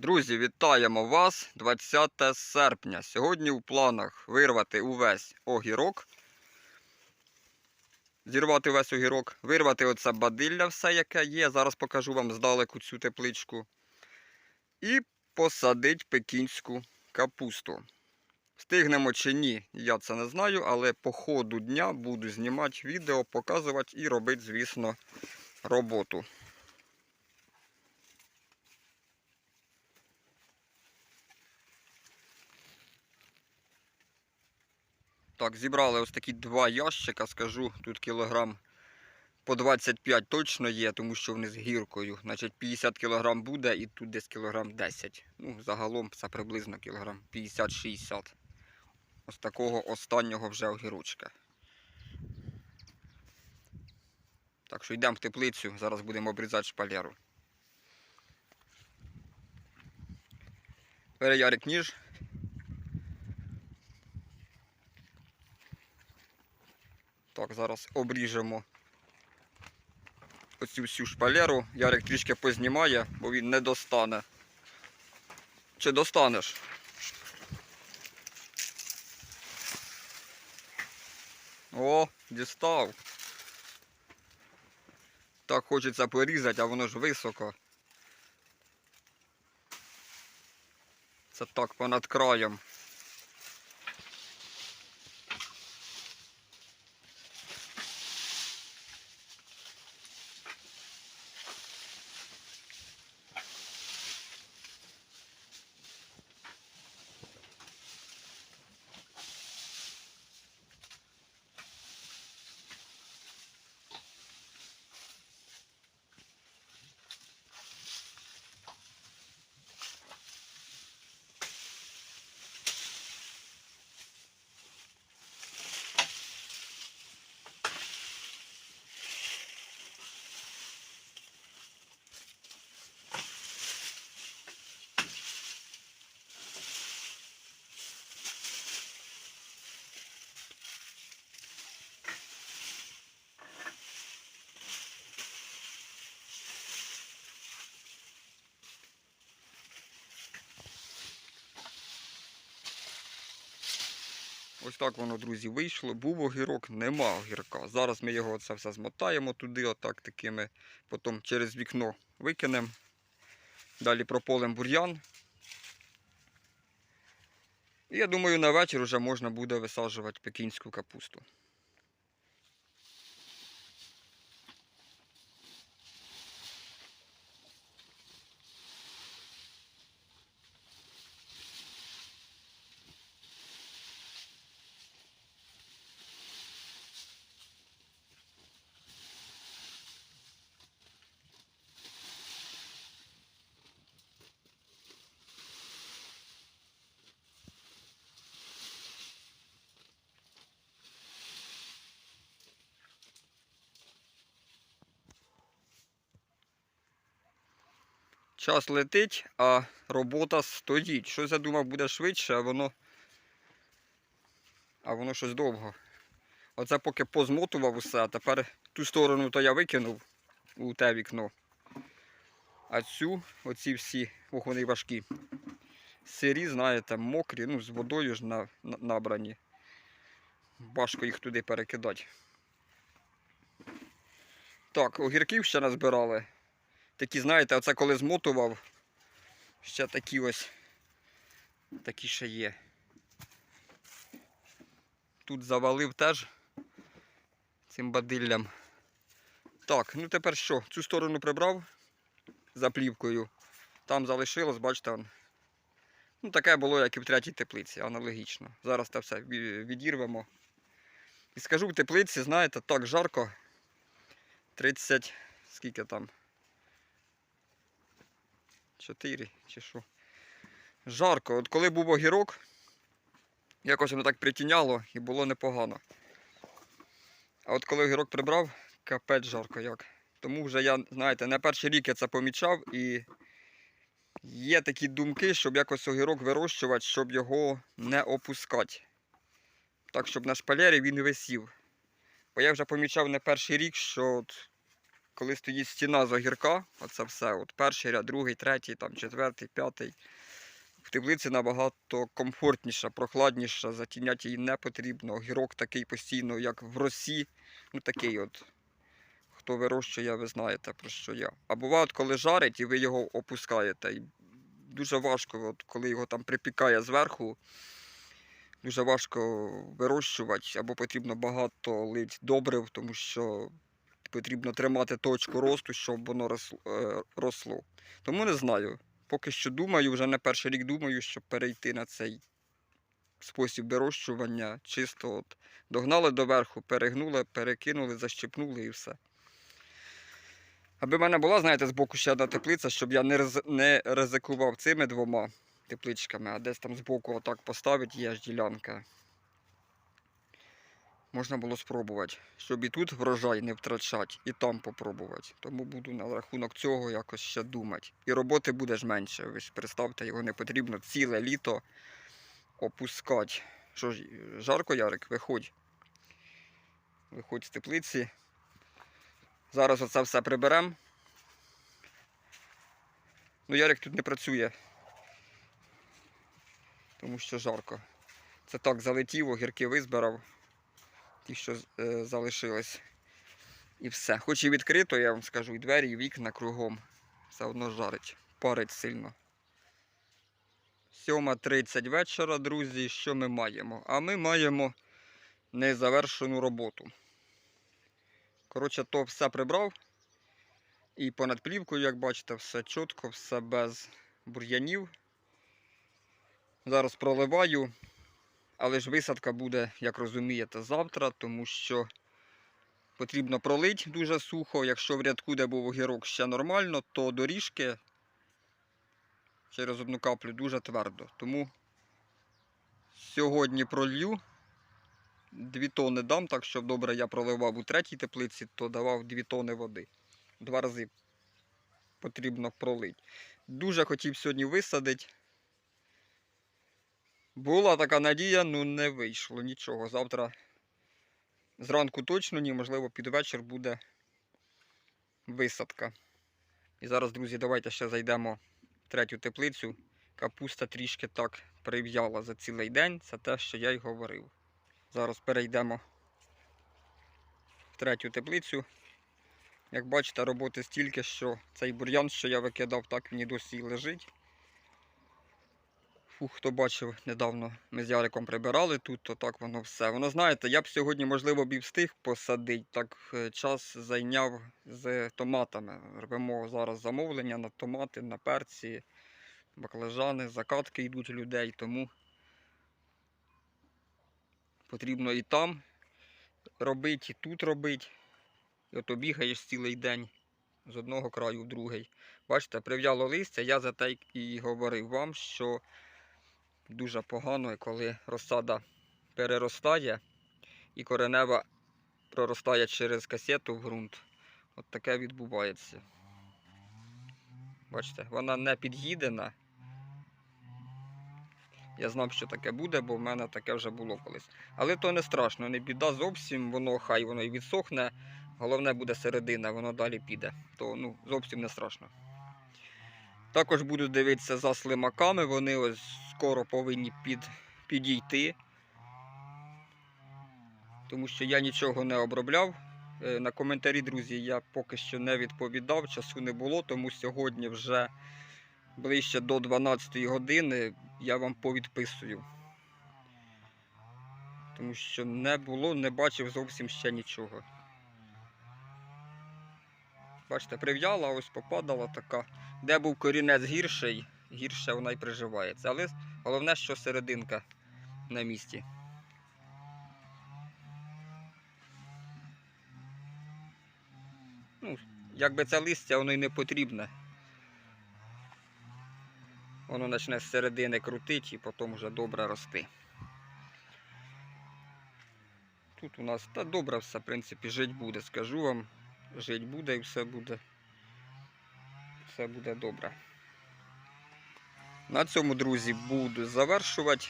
Друзі, вітаємо вас 20 серпня. Сьогодні у планах вирвати увесь огірок. Зірвати увесь огірок, вирвати оце бадилля все, яке є. Зараз покажу вам здалеку цю тепличку. І посадити пекінську капусту. Встигнемо чи ні, я це не знаю, але по ходу дня буду знімати відео, показувати і робити, звісно, роботу. Так, зібрали ось такі два ящика, скажу, тут кілограм по 25 точно є, тому що вони з гіркою. Значить 50 кілограм буде і тут десь кілограм 10. Ну, загалом це приблизно кілограм 50-60. Ось такого останнього вже огірочка. Так що йдемо в теплицю, зараз будемо обрізати шпалеру. Бере Ярик ніж. Так, зараз обріжемо оцю всю шпалеру. Ярик трішки познімає, бо він не достане. Чи достанеш? О, дістав. Так хочеться порізати, а воно ж високо. Це так понад краєм. Ось так воно, друзі, вийшло. Був огірок, нема огірка. Зараз ми його це все змотаємо туди, отак такими, потім через вікно викинемо. Далі прополем бур'ян. І я думаю, на вечір вже можна буде висаджувати пекінську капусту. Час летить, а робота стоїть. Щось я думав буде швидше, а воно. А воно щось довго. Оце поки позмотував усе, а тепер ту сторону то я викинув у те вікно. А цю, оці всі, ох, вони важкі. Сирі, знаєте, мокрі, ну, з водою ж на, на- набрані. Важко їх туди перекидати. Так, огірків ще назбирали. Такі, знаєте, оце коли змотував, ще такі ось, такі ще є. Тут завалив теж цим бадиллям. Так, ну тепер що? Цю сторону прибрав заплівкою. Там залишилось, бачите, он. Ну, таке було, як і в третій теплиці, аналогічно. Зараз це все відірвемо. І скажу в теплиці, знаєте, так жарко. 30, скільки там? 4 чи що. Жарко. От коли був огірок, якось воно так притіняло і було непогано. А от коли огірок прибрав, капець жарко як. Тому вже я, знаєте, не перший рік я це помічав і є такі думки, щоб якось огірок вирощувати, щоб його не опускати. Так, щоб на шпалері він висів. Бо я вже помічав не перший рік, що от коли стоїть стіна з огірка, оце все, от перший ряд, другий, третій, там, четвертий, п'ятий. В теплиці набагато комфортніша, прохладніша, затіняти її не потрібно. Огірок такий постійно, як в росі. Ну такий от. Хто вирощує, ви знаєте про що я. А буває, от, коли жарить і ви його опускаєте. І дуже важко, от, коли його там припікає зверху, дуже важко вирощувати, або потрібно багато лить добрив, тому що потрібно тримати точку росту, щоб воно росло. е. Тому не знаю. Поки що думаю, вже не перший рік думаю, щоб перейти на цей спосіб вирощування. Чисто от догнали доверху, перегнули, перекинули, защепнули і все. Аби в мене була, знаєте, збоку ще одна теплиця, щоб я не, riz- не ризикував цими двома тепличками, а десь там збоку отак поставити, є ж ділянка. Можна було спробувати, щоб і тут врожай не втрачати, і там попробувати. Тому буду на рахунок цього якось ще думати. І роботи буде ж менше. Ви ж представте, його не потрібно ціле літо опускати. Що ж, жарко, Ярик, виходь. Виходь з теплиці. Зараз оце все приберемо. Ну, Ярик тут не працює. Тому що жарко. Це так залетів, огірки визбирав. Ті, що е, залишились. І все. Хоч і відкрито, я вам скажу, і двері, і вікна кругом. Все одно жарить. Парить сильно. 7.30 вечора, друзі, що ми маємо? А ми маємо незавершену роботу. Коротше, то все прибрав. І понад плівкою, як бачите, все чітко, все без бур'янів. Зараз проливаю. Але ж висадка буде, як розумієте, завтра, тому що потрібно пролити дуже сухо. Якщо в рядку, де був огірок, ще нормально, то доріжки через одну каплю дуже твердо. Тому сьогодні пролью. Дві тони дам, так що добре я проливав у третій теплиці, то давав дві тони води. Два рази потрібно пролити. Дуже хотів сьогодні висадити. Була така надія, ну не вийшло нічого. Завтра зранку точно ні, можливо, під вечір буде висадка. І зараз, друзі, давайте ще зайдемо в третю теплицю. Капуста трішки так прив'яла за цілий день. Це те, що я й говорив. Зараз перейдемо в третю теплицю. Як бачите, роботи стільки, що цей бур'ян, що я викидав, так він і досі лежить. Фух, хто бачив недавно, ми з Яриком прибирали тут, то так воно все. Воно знаєте, я б сьогодні, можливо, б і встиг посадити, так е, час зайняв з томатами. Робимо зараз замовлення на томати, на перці, баклажани, закатки йдуть людей, тому потрібно і там робити, і тут робити. І ото бігаєш цілий день з одного краю в другий. Бачите, прив'яло листя, я за те і говорив вам, що дуже погано, коли розсада переростає і коренева проростає через касету в ґрунт. От таке відбувається. Бачите, вона не під'їдена. Я знав, що таке буде, бо в мене таке вже було колись. Але то не страшно, не біда зовсім, воно хай воно і відсохне. Головне буде середина, воно далі піде. То ну, зовсім не страшно. Також буду дивитися за слимаками, вони ось скоро повинні під, підійти. Тому що я нічого не обробляв. Е, На коментарі, друзі, я поки що не відповідав, часу не було, тому сьогодні вже ближче до 12 години я вам повідписую. Тому що не було, не бачив зовсім ще нічого. Бачите, прив'яла, ось попадала така. Де був корінець гірший, гірше вона й приживається. Але головне, що серединка на місці. Ну, якби це листя, воно й не потрібне. Воно почне з середини крутити і потім вже добре рости. Тут у нас та добре все, в принципі, жить буде, скажу вам. Жить буде і все буде. Все буде добре. На цьому, друзі, буду завершувати.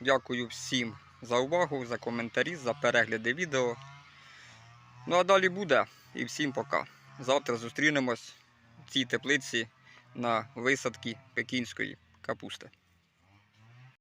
Дякую всім за увагу, за коментарі, за перегляди відео. Ну а далі буде. І всім пока. Завтра зустрінемось в цій теплиці на висадці пекінської капусти.